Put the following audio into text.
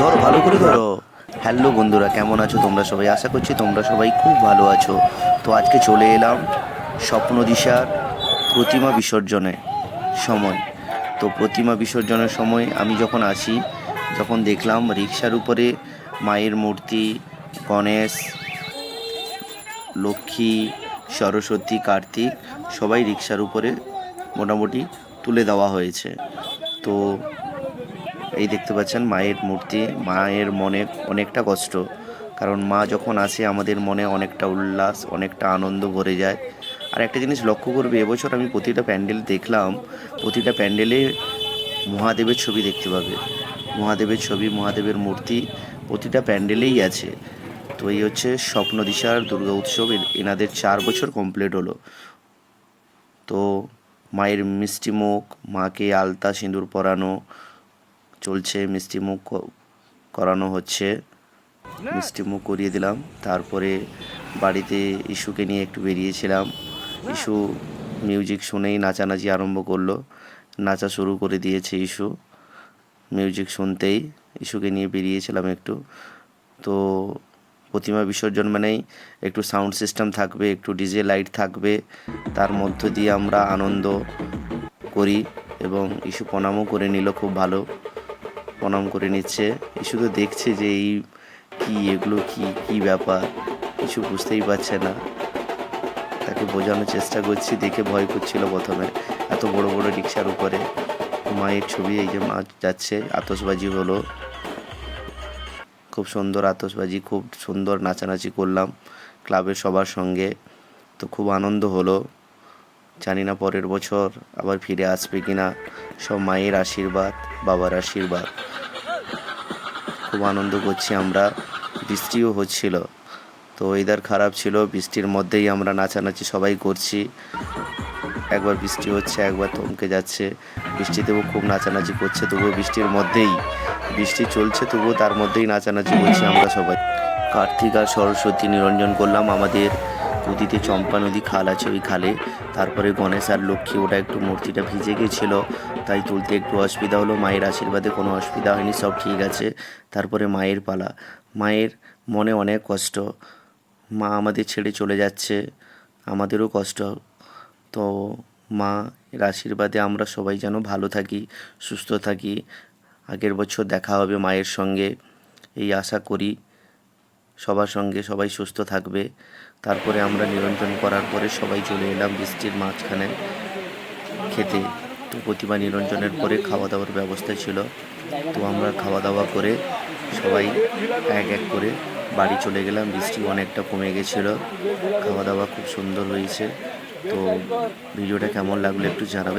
ধরো, ভালো করে ধরো। হ্যালো বন্ধুরা, কেমন আছো? তোমরা সবাই আশা করছি তোমরা সবাই খুব ভালো আছো। তো আজকে চলে এলাম স্বপ্ন দিশার প্রতিমা বিসর্জনে সময়। তো প্রতিমা বিসর্জনের সময় আমি যখন আসি, যখন দেখলাম রিক্সার উপরে মায়ের মূর্তি, গণেশ, লক্ষ্মী, সরস্বতী, কার্তিক সবাই রিক্সার উপরে মোটামুটি তুলে দেওয়া হয়েছে। তো এই দেখতে পাচ্ছেন মায়ের মূর্তি। মায়ের মনে অনেকটা কষ্ট, কারণ মা যখন আসে, আমাদের মনে অনেকটা উল্লাস, অনেকটা আনন্দ ভরে যায়। আর একটা জিনিস লক্ষ্য করবে, এবছর আমি প্রতিটা প্যান্ডেল দেখলাম, প্রতিটা প্যান্ডেলে মহাদেবের ছবি দেখতে পাবে। মহাদেবের ছবি, মহাদেবের মূর্তি প্রতিটা প্যান্ডেলেই আছে। তো এই হচ্ছে স্বপ্ন দিশার দুর্গা উৎসব এনাদের চার বছর কমপ্লিট হলো। তো মায়ের মিষ্টি মুখ, মাকে আলতা সিঁদুর পরানো চলছে, মিষ্টি মুখ করানো হচ্ছে। মিষ্টি মুখ করিয়ে দিলাম। তারপরে বাড়িতে ইস্যুকে নিয়ে একটু বেরিয়েছিলাম। ইস্যু মিউজিক শুনেই নাচানাচি আরম্ভ করল। নাচা শুরু করে দিয়েছে ইস্যু। মিউজিক শুনতেই ইস্যুকে নিয়ে বেরিয়েছিলাম একটু। তো প্রতিমা বিসর্জন মানেই একটু সাউন্ড সিস্টেম থাকবে, একটু ডিজে লাইট থাকবে। তার মধ্য দিয়ে আমরা আনন্দ করি এবং ইস্যু প্রণামও করে নিল খুব ভালো। প্রণাম করে নিচ্ছে। ইস্যু তো দেখছে যে এই কি, এগুলো কি কি ব্যাপার? কিছু বুঝতেই পারছে না। তাকে বোঝানোর চেষ্টা করছি, দেখে ভয় করছিল প্রথমে। এত বড় বড় রিক্সার উপরে। মায়ের ছবি এই যে মা যাচ্ছে আতসবাজি হলো। খুব সুন্দর আতসবাজি খুব সুন্দর নাচানাচি করলাম ক্লাবের সবার সঙ্গে। তো খুব আনন্দ হলো। জানি না পরের বছর আবার ফিরে আসবে কিনা। সব মায়ের আশীর্বাদ, বাবার আশীর্বাদ। খুব আনন্দ করছি আমরা। বৃষ্টিও হচ্ছিল। তো ওয়েদার খারাপ ছিল, বৃষ্টির মধ্যেই আমরা নাচানাচি সবাই করছি। একবার বৃষ্টি হচ্ছে, একবার থমকে যাচ্ছে। বৃষ্টিতেও খুব নাচানাচি করছে, তবুও বৃষ্টির মধ্যেই। বৃষ্টি চলছে, তবুও তার মধ্যেই নাচানাচি করছি আমরা সবাই। কার্তিক আর সরস্বতী নিরঞ্জন করলাম আমাদের। নদীতে চম্পা নদী খাল আছে ওই খালে। তারপরে গণেশ আর লক্ষ্মী ওটা একটু মূর্তিটা ভিজে গেছিল। তাই তুলতে একটু অসুবিধা হলো। মায়ের আশীর্বাদে কোনো অসুবিধা হয়নি, সব ঠিক আছে। তারপরে মায়ের পালা। মায়ের মনে অনেক কষ্ট। মা আমাদের ছেড়ে চলে যাচ্ছে, আমাদেরও কষ্ট। তো মা এর আশীর্বাদে আমরা সবাই যেন ভালো থাকি, সুস্থ থাকি। আগের বছর দেখা হবে মায়ের সঙ্গে। এই আশা করি সবার সঙ্গে সবাই সুস্থ থাকবে। তারপরে আমরা নিরঞ্জন করার পরে সবাই চলে এলাম বৃষ্টির মাঝখানে খেতে। প্রতিমা নিরঞ্জনের পরে খাওয়া দাওয়ার ব্যবস্থা ছিল, তো আমরা খাওয়া দাওয়া করে সবাই এক এক করে বাড়ি চলে গেলাম। বৃষ্টি অনেকটা কমে গেছিল খাওয়া দাওয়া খুব সুন্দর হয়েছে। তো ভিডিওটা কেমন লাগল একটু জানাবে।